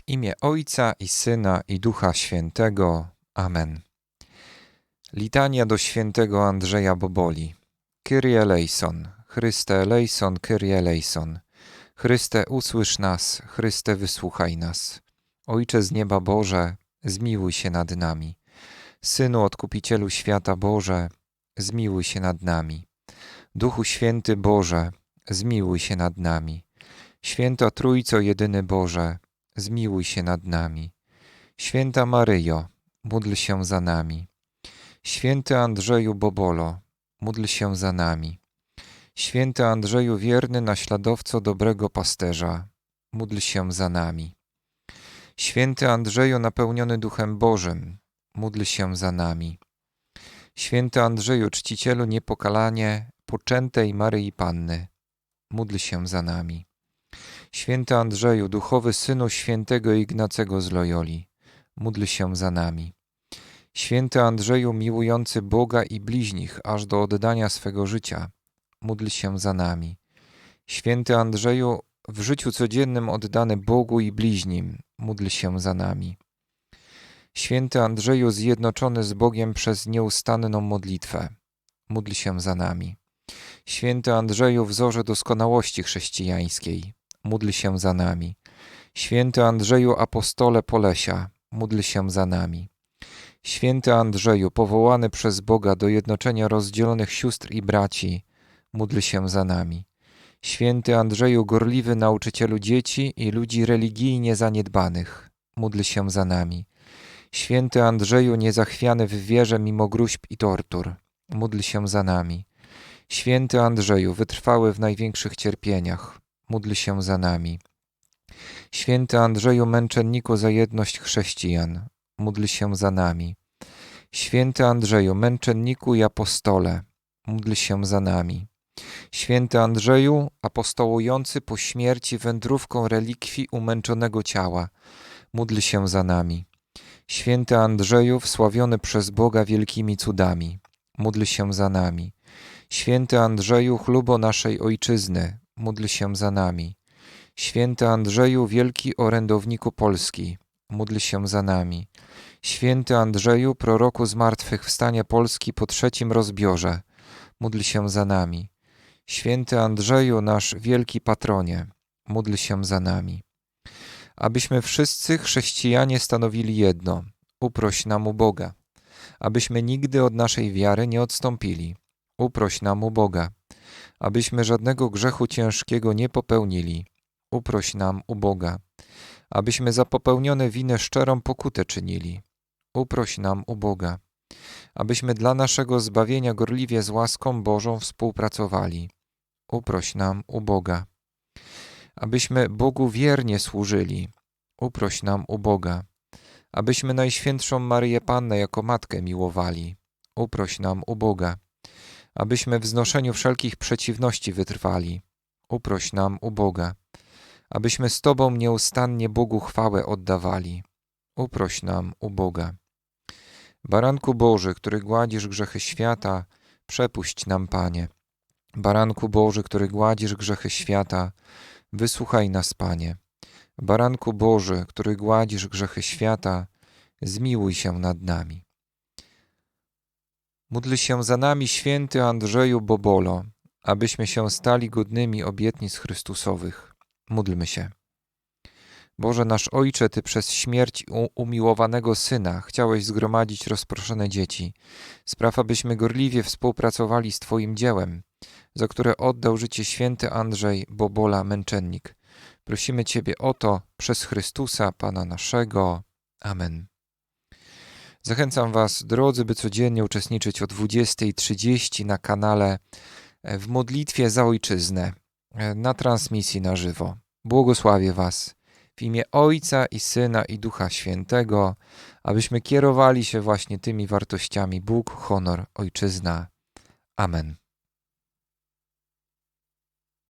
W imię Ojca i Syna i Ducha Świętego. Amen. Litania do świętego Andrzeja Boboli. Kyrie eleison, Chryste eleison, Kyrie eleison. Chryste usłysz nas, Chryste wysłuchaj nas. Ojcze z nieba Boże, zmiłuj się nad nami. Synu Odkupicielu świata Boże, zmiłuj się nad nami. Duchu Święty Boże, zmiłuj się nad nami. Święta Trójco Jedyny Boże, zmiłuj się nad nami. Święta Maryjo, módl się za nami. Święty Andrzeju Bobolo, módl się za nami. Święty Andrzeju wierny naśladowco dobrego pasterza, módl się za nami. Święty Andrzeju napełniony Duchem Bożym, módl się za nami. Święty Andrzeju czcicielu niepokalanie poczętej Maryi Panny, módl się za nami. Święty Andrzeju, duchowy synu świętego Ignacego z Loyoli, módl się za nami. Święty Andrzeju, miłujący Boga i bliźnich aż do oddania swego życia, módl się za nami. Święty Andrzeju, w życiu codziennym oddany Bogu i bliźnim, módl się za nami. Święty Andrzeju, zjednoczony z Bogiem przez nieustanną modlitwę, módl się za nami. Święty Andrzeju, wzorze doskonałości chrześcijańskiej, módl się za nami. Święty Andrzeju, apostole Polesia, módl się za nami. Święty Andrzeju, powołany przez Boga do jednoczenia rozdzielonych sióstr i braci, módl się za nami. Święty Andrzeju, gorliwy nauczycielu dzieci i ludzi religijnie zaniedbanych, módl się za nami. Święty Andrzeju, niezachwiany w wierze mimo gruźb i tortur, módl się za nami. Święty Andrzeju, wytrwały w największych cierpieniach, módl się za nami. Święty Andrzeju, męczenniku za jedność chrześcijan, módl się za nami. Święty Andrzeju, męczenniku i apostole, módl się za nami. Święty Andrzeju, apostołujący po śmierci wędrówką relikwii umęczonego ciała, módl się za nami. Święty Andrzeju, wsławiony przez Boga wielkimi cudami, módl się za nami. Święty Andrzeju, chlubo naszej Ojczyzny, módl się za nami. Święty Andrzeju, wielki orędowniku Polski, módl się za nami. Święty Andrzeju, proroku zmartwychwstania Polski po trzecim rozbiorze, módl się za nami. Święty Andrzeju, nasz wielki patronie, módl się za nami. Abyśmy wszyscy chrześcijanie stanowili jedno, uproś nam u Boga. Abyśmy nigdy od naszej wiary nie odstąpili, uproś nam u Boga. Abyśmy żadnego grzechu ciężkiego nie popełnili, uproś nam u Boga. Abyśmy za popełnione winę szczerą pokutę czynili, uproś nam u Boga. Abyśmy dla naszego zbawienia gorliwie z łaską Bożą współpracowali, uproś nam u Boga. Abyśmy Bogu wiernie służyli, uproś nam u Boga. Abyśmy Najświętszą Maryję Pannę jako Matkę miłowali, uproś nam u Boga. Abyśmy w znoszeniu wszelkich przeciwności wytrwali, uproś nam u Boga. Abyśmy z Tobą nieustannie Bogu chwałę oddawali, uproś nam u Boga. Baranku Boży, który gładzisz grzechy świata, przepuść nam, Panie. Baranku Boży, który gładzisz grzechy świata, wysłuchaj nas, Panie. Baranku Boży, który gładzisz grzechy świata, zmiłuj się nad nami. Módl się za nami, święty Andrzeju Bobolo, abyśmy się stali godnymi obietnic Chrystusowych. Módlmy się. Boże nasz Ojcze, Ty przez śmierć umiłowanego Syna chciałeś zgromadzić rozproszone dzieci. Spraw, abyśmy gorliwie współpracowali z Twoim dziełem, za które oddał życie święty Andrzej Bobola, męczennik. Prosimy Ciebie o to przez Chrystusa, Pana naszego. Amen. Zachęcam Was, drodzy, by codziennie uczestniczyć o 20.30 na kanale w modlitwie za Ojczyznę, na transmisji na żywo. Błogosławię Was w imię Ojca i Syna i Ducha Świętego, abyśmy kierowali się właśnie tymi wartościami Bóg, honor, Ojczyzna. Amen.